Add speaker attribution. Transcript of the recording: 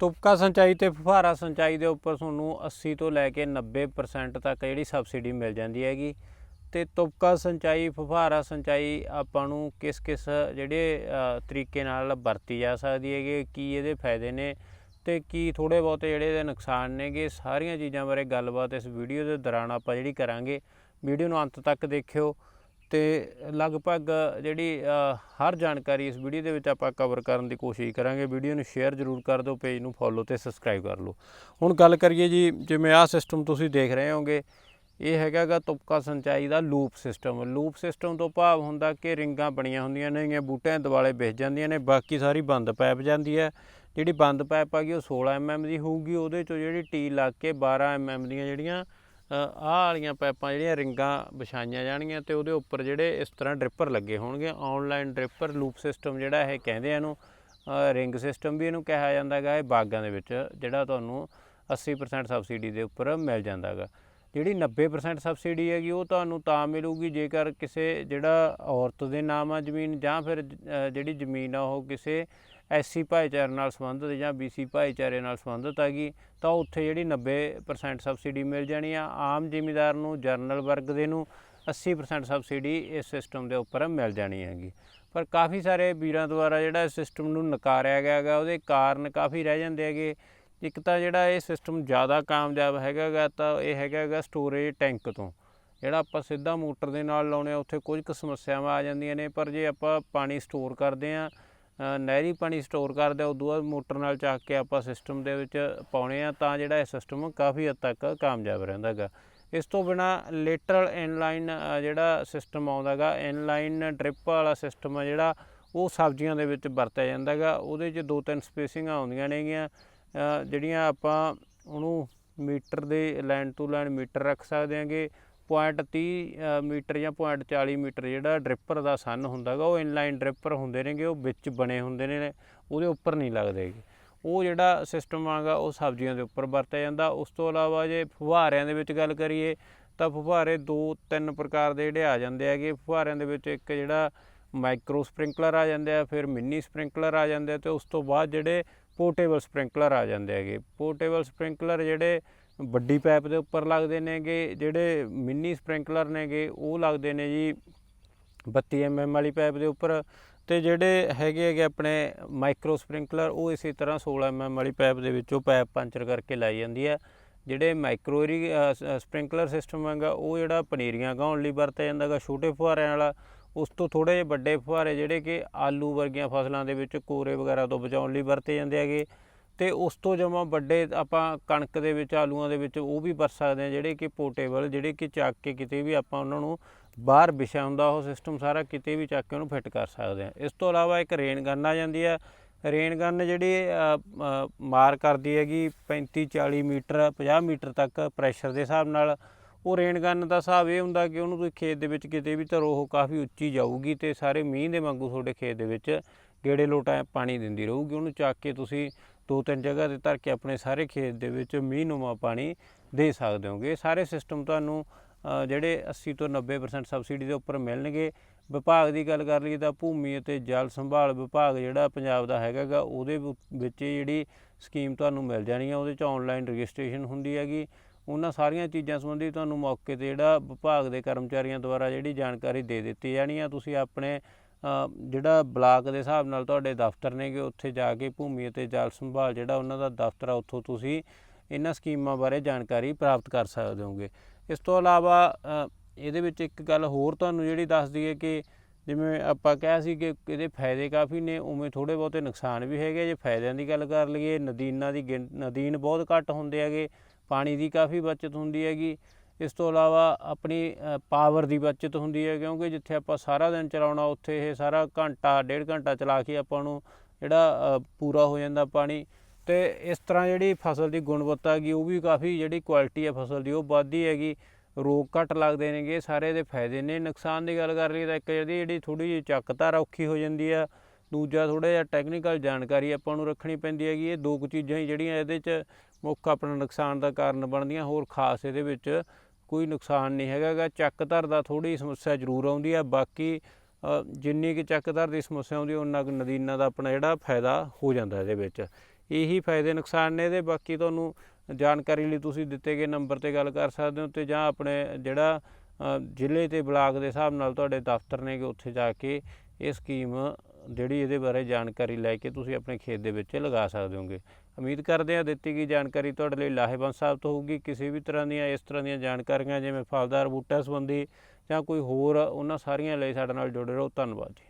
Speaker 1: ਤੁਪਕਾ ਸਿੰਚਾਈ ਤੇ ਫੁਹਾਰਾ ਸਿੰਚਾਈ ਦੇ ਉੱਪਰ ਤੁਹਾਨੂੰ 80 ਤੋਂ ਲੈ ਕੇ 90% ਤੱਕ ਜਿਹੜੀ ਸਬਸਿਡੀ ਮਿਲ ਜਾਂਦੀ ਹੈਗੀ। ਤੇ ਤੁਪਕਾ ਸਿੰਚਾਈ, ਫੁਹਾਰਾ ਸਿੰਚਾਈ ਆਪਾਂ ਨੂੰ ਕਿਸ ਕਿਸ ਜਿਹੜੇ ਤਰੀਕੇ ਨਾਲ ਵਰਤੀ ਜਾ ਸਕਦੀ ਹੈਗੀ, ਕੀ ਇਹਦੇ ਫਾਇਦੇ ਨੇ ਤੇ ਕੀ ਥੋੜੇ ਬਹੁਤੇ ਜਿਹੜੇ ਇਹਦੇ ਨੁਕਸਾਨ ਨੇਗੇ ਸਾਰੀਆਂ ਚੀਜ਼ਾਂ ਬਾਰੇ ਗੱਲਬਾਤ ਇਸ ਵੀਡੀਓ ਦੇ ਦੌਰਾਨ ਆਪਾਂ ਜਿਹੜੀ ਕਰਾਂਗੇ। ਵੀਡੀਓ ਨੂੰ ਅੰਤ ਤੱਕ ਦੇਖਿਓ। ਤੇ ਲਗਭਗ ਜਿਹੜੀ ਹਰ ਜਾਣਕਾਰੀ ਇਸ ਵੀਡੀਓ ਦੇ ਵਿੱਚ ਆਪਾਂ ਕਵਰ ਕਰਨ ਦੀ ਕੋਸ਼ਿਸ਼ ਕਰਾਂਗੇ। ਵੀਡੀਓ ਨੂੰ ਸ਼ੇਅਰ ਜ਼ਰੂਰ ਕਰ ਦਿਓ ਪੇਜ ਨੂੰ ਫੋਲੋ ਤੇ ਸਬਸਕ੍ਰਾਈਬ ਕਰ ਲਓ। ਹੁਣ ਗੱਲ ਕਰੀਏ ਜੀ, ਜਿਵੇਂ ਆਹ ਸਿਸਟਮ ਤੁਸੀਂ ਦੇਖ ਰਹੇ ਹੋਗੇ, ਇਹ ਹੈਗਾ ਗਾ ਤੁਪਕਾ ਸਿੰਚਾਈ ਦਾ ਲੂਪ ਸਿਸਟਮ ਲੂਪ ਸਿਸਟਮ ਤੋਂ ਭਾਵ ਹੁੰਦਾ ਕਿ ਰਿੰਗਾਂ ਬਣੀਆਂ ਹੁੰਦੀਆਂ ਨੇ ਇਹ ਬੂਟਿਆਂ ਦੇ ਦੁਆਲੇ ਵਿਛ ਜਾਂਦੀਆਂ ਨੇ, ਬਾਕੀ ਸਾਰੀ ਬੰਦ ਪੈਪ ਜਾਂਦੀ ਹੈ। ਜਿਹੜੀ ਬੰਦ ਪੈਪ ਆ ਗਈ, ਉਹ 16 mm ਦੀ ਹੋਊਗੀ, ਉਹਦੇ ਚੋਂ ਜਿਹੜੀ ਟੀ ਲੱਗ ਕੇ 12 mm ਦੀਆਂ ਜਿਹੜੀਆਂ ਆਹ ਵਾਲੀਆਂ ਪਾਈਪਾਂ ਜਿਹੜੀਆਂ ਰਿੰਗਾਂ ਵਿਛਾਈਆਂ ਜਾਣਗੀਆਂ ਤੇ ਉਹਦੇ ਉੱਪਰ ਜਿਹੜੇ ਇਸ ਤਰ੍ਹਾਂ ਡ੍ਰਿਪਰ ਲੱਗੇ ਹੋਣਗੇ। ਆਨਲਾਈਨ ਡ੍ਰਿਪਰ ਲੂਪ ਸਿਸਟਮ ਜਿਹੜਾ ਇਹ ਕਹਿੰਦੇ ਇਹਨੂੰ ਰਿੰਗ ਸਿਸਟਮ ਵੀ ਇਹਨੂੰ ਕਿਹਾ ਜਾਂਦਾ ਹੈਗਾ, ਇਹ ਬਾਗਾਂ ਦੇ ਵਿੱਚ ਜਿਹੜਾ ਤੁਹਾਨੂੰ 80% ਸਬਸਿਡੀ ਦੇ ਉੱਪਰ ਮਿਲ ਜਾਂਦਾ ਹੈਗਾ। ਜਿਹੜੀ 90% ਸਬਸਿਡੀ ਹੈਗੀ ਉਹ ਤੁਹਾਨੂੰ ਤਾਂ ਮਿਲੂਗੀ ਜੇਕਰ ਕਿਸੇ ਜਿਹੜਾ ਔਰਤ ਦੇ ਨਾਮ ਆ ਜ਼ਮੀਨ ਜਾਂ ਫਿਰ ਜਿਹੜੀ ਜ਼ਮੀਨ ਆ ਉਹ ਕਿਸੇ ਐਸਸੀ ਭਾਈਚਾਰੇ ਨਾਲ ਸੰਬੰਧਿਤ ਜਾਂ ਬੀਸੀ ਭਾਈਚਾਰੇ ਨਾਲ ਸੰਬੰਧਿਤ ਹੈਗੀ, ਤਾਂ ਉੱਥੇ ਜਿਹੜੀ 90% ਸਬਸਿਡੀ ਮਿਲ ਜਾਣੀ ਆ। ਆਮ ਜ਼ਿਮੀਦਾਰ ਨੂੰ ਜਰਨਲ ਵਰਗ ਦੇ ਨੂੰ 80% ਸਬਸਿਡੀ ਇਸ ਸਿਸਟਮ ਦੇ ਉੱਪਰ ਮਿਲ ਜਾਣੀ ਹੈਗੀ। ਪਰ ਕਾਫੀ ਸਾਰੇ ਵੀਰਾਂ ਦੁਆਰਾ ਜਿਹੜਾ ਇਸ ਸਿਸਟਮ ਨੂੰ ਨਕਾਰਿਆ ਗਿਆ ਹੈਗਾ, ਉਹਦੇ ਕਾਰਨ ਕਾਫੀ ਰਹਿ ਜਾਂਦੇ ਹੈਗੇ। ਇੱਕ ਤਾਂ ਜਿਹੜਾ ਇਹ ਸਿਸਟਮ ਜ਼ਿਆਦਾ ਕਾਮਯਾਬ ਹੈਗਾ ਗਾ ਤਾਂ ਇਹ ਹੈਗਾ ਗਾ ਸਟੋਰੇਜ ਟੈਂਕ ਤੋਂ। ਜਿਹੜਾ ਆਪਾਂ ਸਿੱਧਾ ਮੋਟਰ ਦੇ ਨਾਲ ਲਾਉਣੇ ਆ, ਉੱਥੇ ਕੁਝ ਕੁ ਸਮੱਸਿਆਵਾਂ ਆ ਜਾਂਦੀਆਂ ਨੇ, ਪਰ ਜੇ ਆਪਾਂ ਪਾਣੀ ਸਟੋਰ ਕਰਦੇ ਆ ਨਹਿਰੀ ਪਾਣੀ ਸਟੋਰ ਕਰਦੇ ਆ, ਉਦੋਂ ਬਾਅਦ ਮੋਟਰ ਨਾਲ ਚੱਕ ਕੇ ਆਪਾਂ ਸਿਸਟਮ ਦੇ ਵਿੱਚ ਪਾਉਣੇ ਆ, ਤਾਂ ਜਿਹੜਾ ਇਹ ਸਿਸਟਮ ਕਾਫੀ ਹੱਦ ਤੱਕ ਕਾਮਯਾਬ ਰਹਿੰਦਾ ਗਾ ਇਸ ਤੋਂ ਬਿਨਾ ਲੇਟਰਲ ਇਨਲਾਈਨ ਜਿਹੜਾ ਸਿਸਟਮ ਆਉਂਦਾ ਗਾ ਇਨਲਾਈਨ ਡ੍ਰਿਪ ਵਾਲਾ ਸਿਸਟਮ ਆ ਜਿਹੜਾ, ਉਹ ਸਬਜ਼ੀਆਂ ਦੇ ਵਿੱਚ ਵਰਤਿਆ ਜਾਂਦਾ ਗਾ ਉਹਦੇ 'ਚ ਦੋ ਤਿੰਨ ਸਪੇਸਿੰਗਾਂ ਆਉਂਦੀਆਂ ਨੇਗੀਆਂ ਜਿਹੜੀਆਂ ਆਪਾਂ ਉਹਨੂੰ ਮੀਟਰ ਦੇ ਲਾਈਨ ਟੂ ਲਾਈਨ ਮੀਟਰ ਰੱਖ ਸਕਦੇ ਹਾਂਗੇ। ਪੁਆਇੰਟ 30 ਮੀਟਰ ਜਾਂ ਪੁਆਇੰਟ 40 ਮੀਟਰ ਜਿਹੜਾ ਡ੍ਰਿਪਰ ਦਾ ਸਨ ਹੁੰਦਾ ਗਾ ਉਹ ਇਨਲਾਈਨ ਡ੍ਰਿਪਰ ਹੁੰਦੇ ਨੇਗੇ, ਉਹ ਵਿੱਚ ਬਣੇ ਹੁੰਦੇ ਨੇ ਉਹਦੇ ਉੱਪਰ ਨਹੀਂ ਲੱਗਦੇ ਗੇ ਉਹ ਜਿਹੜਾ ਸਿਸਟਮ ਆਗਾ, ਉਹ ਸਬਜ਼ੀਆਂ ਦੇ ਉੱਪਰ ਵਰਤਿਆ ਜਾਂਦਾ। ਉਸ ਤੋਂ ਇਲਾਵਾ ਜੇ ਫੁਹਾਰਿਆਂ ਦੇ ਵਿੱਚ ਗੱਲ ਕਰੀਏ, ਤਾਂ ਫੁਹਾਰੇ ਦੋ ਤਿੰਨ ਪ੍ਰਕਾਰ ਦੇ ਜਿਹੜੇ ਆ ਜਾਂਦੇ ਹੈਗੇ। ਫੁਹਾਰਿਆਂ ਦੇ ਵਿੱਚ ਇੱਕ ਜਿਹੜਾ ਮਾਈਕਰੋ ਸਪ੍ਰਿੰਕਲਰ ਆ ਜਾਂਦੇ ਆ, ਫਿਰ ਮਿੰਨੀ ਸਪ੍ਰਿੰਕਲਰ ਆ ਜਾਂਦੇ ਆ, ਤੇ ਉਸ ਤੋਂ ਬਾਅਦ ਜਿਹੜੇ ਪੋਰਟੇਬਲ ਸਪ੍ਰਿੰਕਲਰ ਆ ਜਾਂਦੇ ਹੈਗੇ। ਪੋਰਟੇਬਲ ਸਪ੍ਰਿੰਕਲਰ ਜਿਹੜੇ ਵੱਡੀ ਪਾਈਪ ਦੇ ਉੱਪਰ ਲੱਗਦੇ ਨੇਗੇ, ਜਿਹੜੇ ਮਿੰਨੀ ਸਪ੍ਰਿੰਕਲਰ ਨੇਗੇ, ਉਹ ਲੱਗਦੇ ਨੇ ਜੀ 32 mm ਵਾਲੀ ਪਾਈਪ ਦੇ ਉੱਪਰ। ਤੇ ਜਿਹੜੇ ਹੈਗੇ ਹੈਗੇ ਆਪਣੇ ਮਾਈਕਰੋ ਸਪ੍ਰਿੰਕਲਰ, ਉਹ ਇਸੇ ਤਰ੍ਹਾਂ 16 mm ਵਾਲੀ ਪਾਈਪ ਦੇ ਵਿੱਚੋਂ ਪਾਈਪ ਪੰਚਰ ਕਰਕੇ ਲਾਈ ਜਾਂਦੀ ਹੈ। ਜਿਹੜੇ ਮਾਈਕਰੋ ਰੀ ਸਪ੍ਰਿੰਕਲਰ ਸਿਸਟਮ ਹੈਗਾ, ਉਹ ਜਿਹੜਾ ਪਨੀਰੀਆਂ ਗਾਉਣ ਲਈ ਵਰਤਿਆ ਜਾਂਦਾ ਹੈਗਾ, ਛੋਟੇ ਫੁਹਾਰਿਆਂ ਵਾਲਾ, ਉਸ ਤੋਂ ਥੋੜੇ ਜਿਹੇ ਵੱਡੇ ਫੁਹਾਰੇ ਜਿਹੜੇ ਕਿ ਆਲੂ ਵਰਗੀਆਂ ਫਸਲਾਂ ਦੇ ਵਿੱਚ ਕੋਰੇ ਵਗੈਰਾ ਤੋਂ ਬਚਾਉਣ ਲਈ ਵਰਤੇ ਜਾਂਦੇ ਹੈਗੇ। ਤੇ ਉਸ ਤੋਂ ਜਮਾ ਵੱਡੇ ਆਪਾਂ ਕਣਕ ਦੇ ਵਿੱਚ, ਆਲੂਆਂ ਦੇ ਵਿੱਚ ਉਹ ਵੀ ਵਰਤ ਸਕਦੇ ਆ ਜਿਹੜੇ ਕਿ ਪੋਰਟੇਬਲ ਜਿਹੜੇ ਕਿ ਚੱਕ ਕੇ ਕਿਤੇ ਵੀ ਆਪਾਂ ਉਹਨਾਂ ਨੂੰ ਬਾਹਰ ਵਿਛਿਆ ਹੁੰਦਾ ਉਹ ਸਿਸਟਮ ਸਾਰਾ ਕਿਤੇ ਵੀ ਚੱਕ ਕੇ ਉਹਨੂੰ ਫਿੱਟ ਕਰ ਸਕਦੇ ਆ ਇਸ ਤੋਂ ਇਲਾਵਾ ਇੱਕ ਰੇਨ ਗਨ ਆ ਜਾਂਦੀ ਆ ਰੇਨ ਗਨ ਜਿਹੜੀ ਮਾਰ ਕਰਦੀ ਹੈਗੀ 35 40 ਮੀਟਰ 50 ਮੀਟਰ ਤੱਕ ਪ੍ਰੈਸ਼ਰ ਦੇ ਹਿਸਾਬ ਨਾਲ। ਉਹ ਰੇਨ ਗਨ ਦਾ ਹਿਸਾਬ ਇਹ ਹੁੰਦਾ ਕਿ ਉਹਨੂੰ ਤੁਸੀਂ ਖੇਤ ਦੇ ਵਿੱਚ ਕਿਤੇ ਵੀ ਧਰੋ, ਉਹ ਕਾਫੀ ਉੱਚੀ ਜਾਊਗੀ ਤੇ ਸਾਰੇ ਮੀਂਹ ਦੇ ਵਾਂਗੂ ਤੁਹਾਡੇ ਖੇਤ ਦੇ ਵਿੱਚ ਗੇੜੇ ਲੋਟਾ ਪਾਣੀ ਦਿੰਦੀ ਰਹੂਗੀ। ਉਹਨੂੰ ਚੱਕ ਕੇ ਤੁਸੀਂ ਦੋ ਤਿੰਨ ਜਗ੍ਹਾ ਤੇ ਧਰ ਕੇ ਆਪਣੇ ਸਾਰੇ ਖੇਤ ਦੇ ਵਿੱਚ ਮੀਂਹ ਨੂਮਾ ਪਾਣੀ ਦੇ ਸਕਦੇ ਹੋਗੇ। ਸਾਰੇ ਸਿਸਟਮ ਤੁਹਾਨੂੰ ਜਿਹੜੇ 80 ਤੋਂ 90% ਸਬਸਿਡੀ ਦੇ ਉੱਪਰ ਮਿਲਣਗੇ। ਵਿਭਾਗ ਦੀ ਗੱਲ ਕਰ ਲਈਏ ਤਾਂ ਭੂਮੀ ਅਤੇ ਜਲ ਸੰਭਾਲ ਵਿਭਾਗ ਜਿਹੜਾ ਪੰਜਾਬ ਦਾ ਹੈਗਾ ਗਾ ਉਹਦੇ ਵਿੱਚ ਇਹ ਜਿਹੜੀ ਸਕੀਮ ਤੁਹਾਨੂੰ ਮਿਲ ਜਾਣੀ ਆ। ਉਹਦੇ 'ਚ ਆਨਲਾਈਨ ਰਜਿਸਟ੍ਰੇਸ਼ਨ ਹੁੰਦੀ ਹੈਗੀ। ਉਹਨਾਂ ਸਾਰੀਆਂ ਚੀਜ਼ਾਂ ਸੰਬੰਧੀ ਤੁਹਾਨੂੰ ਮੌਕੇ ਤੇ ਜਿਹੜਾ ਵਿਭਾਗ ਦੇ ਕਰਮਚਾਰੀਆਂ ਦੁਆਰਾ ਜਿਹੜੀ ਜਾਣਕਾਰੀ ਦੇ ਦਿੱਤੀ ਜਾਣੀ ਆ। ਤੁਸੀਂ ਆਪਣੇ ਜਿਹੜਾ ਬਲਾਕ ਦੇ ਹਿਸਾਬ ਨਾਲ ਤੁਹਾਡੇ ਦਫ਼ਤਰ ਨੇਗੇ, ਉੱਥੇ ਜਾ ਕੇ ਭੂਮੀ ਅਤੇ ਜਲ ਸੰਭਾਲ ਜਿਹੜਾ ਉਹਨਾਂ ਦਾ ਦਫ਼ਤਰ ਆ, ਉੱਥੋਂ ਤੁਸੀਂ ਇਹਨਾਂ ਸਕੀਮਾਂ ਬਾਰੇ ਜਾਣਕਾਰੀ ਪ੍ਰਾਪਤ ਕਰ ਸਕਦੇ ਹੋਗੇ। ਇਸ ਤੋਂ ਇਲਾਵਾ ਇਹਦੇ ਵਿੱਚ ਇੱਕ ਗੱਲ ਹੋਰ ਤੁਹਾਨੂੰ ਜਿਹੜੀ ਦੱਸ ਦਈਏ ਕਿ ਜਿਵੇਂ ਆਪਾਂ ਕਿਹਾ ਸੀ ਕਿ ਇਹਦੇ ਫਾਇਦੇ ਕਾਫੀ ਨੇ, ਉਵੇਂ ਥੋੜੇ ਬਹੁਤੇ ਨੁਕਸਾਨ ਵੀ ਹੈਗੇ ਜੇ ਫਾਇਦਿਆਂ ਦੀ ਗੱਲ ਕਰ ਲਈਏ, ਨਦੀਨਾਂ ਦੀ ਗਿਣ- ਨਦੀਨ ਬਹੁਤ ਘੱਟ ਹੁੰਦੇ ਹੈਗੇ, ਪਾਣੀ ਦੀ ਕਾਫੀ ਬਚਤ ਹੁੰਦੀ ਹੈਗੀ। ਇਸ ਤੋਂ ਇਲਾਵਾ ਆਪਣੀ ਪਾਵਰ ਦੀ ਬਚਤ ਹੁੰਦੀ ਹੈ, ਕਿਉਂਕਿ ਜਿੱਥੇ ਆਪਾਂ ਸਾਰਾ ਦਿਨ ਚਲਾਉਣਾ, ਉੱਥੇ ਇਹ ਸਾਰਾ ਘੰਟਾ, ਡੇਢ ਘੰਟਾ ਚਲਾ ਕੇ ਆਪਾਂ ਨੂੰ ਜਿਹੜਾ ਪੂਰਾ ਹੋ ਜਾਂਦਾ ਪਾਣੀ। ਤੇ ਇਸ ਤਰ੍ਹਾਂ ਜਿਹੜੀ ਫਸਲ ਦੀ ਗੁਣਵੱਤਾ ਹੈਗੀ, ਉਹ ਵੀ ਕਾਫੀ ਜਿਹੜੀ ਕੁਆਲਿਟੀ ਹੈ ਫਸਲ ਦੀ, ਉਹ ਵੱਧਦੀ ਹੈਗੀ। ਰੋਗ ਘੱਟ ਲੱਗਦੇ ਨੇਗੇ ਇਹ ਸਾਰੇ ਦੇ ਫਾਇਦੇ ਨੇ। ਨੁਕਸਾਨ ਦੀ ਗੱਲ ਕਰ ਲਈਏ ਤਾਂ ਇੱਕ ਜਿਹੜੀ ਜਿਹੜੀ ਥੋੜੀ ਜਿਹੀ ਚੱਕਤਾ ਔਖੀ ਹੋ ਜਾਂਦੀ ਆ। ਦੂਜਾ ਥੋੜਾ ਜਿਹਾ ਟੈਕਨੀਕਲ ਜਾਣਕਾਰੀ ਆਪਾਂ ਨੂੰ ਰੱਖਣੀ ਪੈਂਦੀ ਹੈਗੀ। ਇਹ ਦੋ ਕੁ ਚੀਜ਼ਾਂ ਹੀ ਜਿਹੜੀਆਂ ਇਹਦੇ 'ਚ ਮੁੱਖ ਆਪਣਾ ਨੁਕਸਾਨ ਦਾ ਕਾਰਨ ਬਣਦੀਆਂ, ਹੋਰ ਖਾਸ ਇਹਦੇ ਵਿੱਚ ਕੋਈ ਨੁਕਸਾਨ ਨਹੀਂ ਹੈਗਾ ਚੱਕ ਧਰ ਦਾ ਥੋੜੀ ਸਮੱਸਿਆ ਜ਼ਰੂਰ ਆਉਂਦੀ ਆ। ਬਾਕੀ ਜਿੰਨੀ ਕਿ ਚੱਕ ਧਰ ਦੀ ਸਮੱਸਿਆ ਆਉਂਦੀ ਉਹਨਾਂ ਕੁ ਨਦੀਨਾਂ ਦਾ ਆਪਣਾ ਜਿਹੜਾ ਫਾਇਦਾ ਹੋ ਜਾਂਦਾ ਇਹਦੇ ਵਿੱਚ। ਇਹੀ ਫਾਇਦੇ ਨੁਕਸਾਨ ਨੇ ਇਹਦੇ। ਬਾਕੀ ਤੁਹਾਨੂੰ ਜਾਣਕਾਰੀ ਲਈ ਤੁਸੀਂ ਦਿੱਤੇ ਗਏ ਨੰਬਰ ਤੇ ਗੱਲ ਕਰ ਸਕਦੇ ਹੋ ਤੇ ਜਾਂ ਆਪਣੇ ਜਿਹੜਾ ਜ਼ਿਲ੍ਹੇ ਤੇ ਬਲਾਕ ਦੇ ਹਿਸਾਬ ਨਾਲ ਤੁਹਾਡੇ ਦਫ਼ਤਰ ਨੇਗੇ ਉੱਥੇ ਜਾ ਕੇ ਇਹ ਸਕੀਮ ਜਿਹੜੀ ਇਹਦੇ ਬਾਰੇ ਜਾਣਕਾਰੀ ਲੈ ਕੇ ਤੁਸੀਂ ਆਪਣੇ ਖੇਤ ਦੇ ਵਿੱਚ ਲਗਾ ਸਕਦੇ ਹੋਗੇ। ਉਮੀਦ ਕਰਦੇ ਹਾਂ ਦਿੱਤੀ ਗਈ ਜਾਣਕਾਰੀ ਤੁਹਾਡੇ ਲਈ ਲਾਹੇਵੰਦ ਸਾਬਤ ਹੋਊਗੀ। ਕਿਸੇ ਵੀ ਤਰ੍ਹਾਂ ਦੀਆਂ, ਇਸ ਤਰ੍ਹਾਂ ਦੀਆਂ ਜਾਣਕਾਰੀਆਂ, ਜਿਵੇਂ ਫਲਦਾਰ ਬੂਟਿਆਂ ਸੰਬੰਧੀ ਜਾਂ ਕੋਈ ਹੋਰ, ਉਹਨਾਂ ਸਾਰੀਆਂ ਲਈ ਸਾਡੇ ਨਾਲ ਜੁੜੇ ਰਹੋ। ਧੰਨਵਾਦ ਜੀ।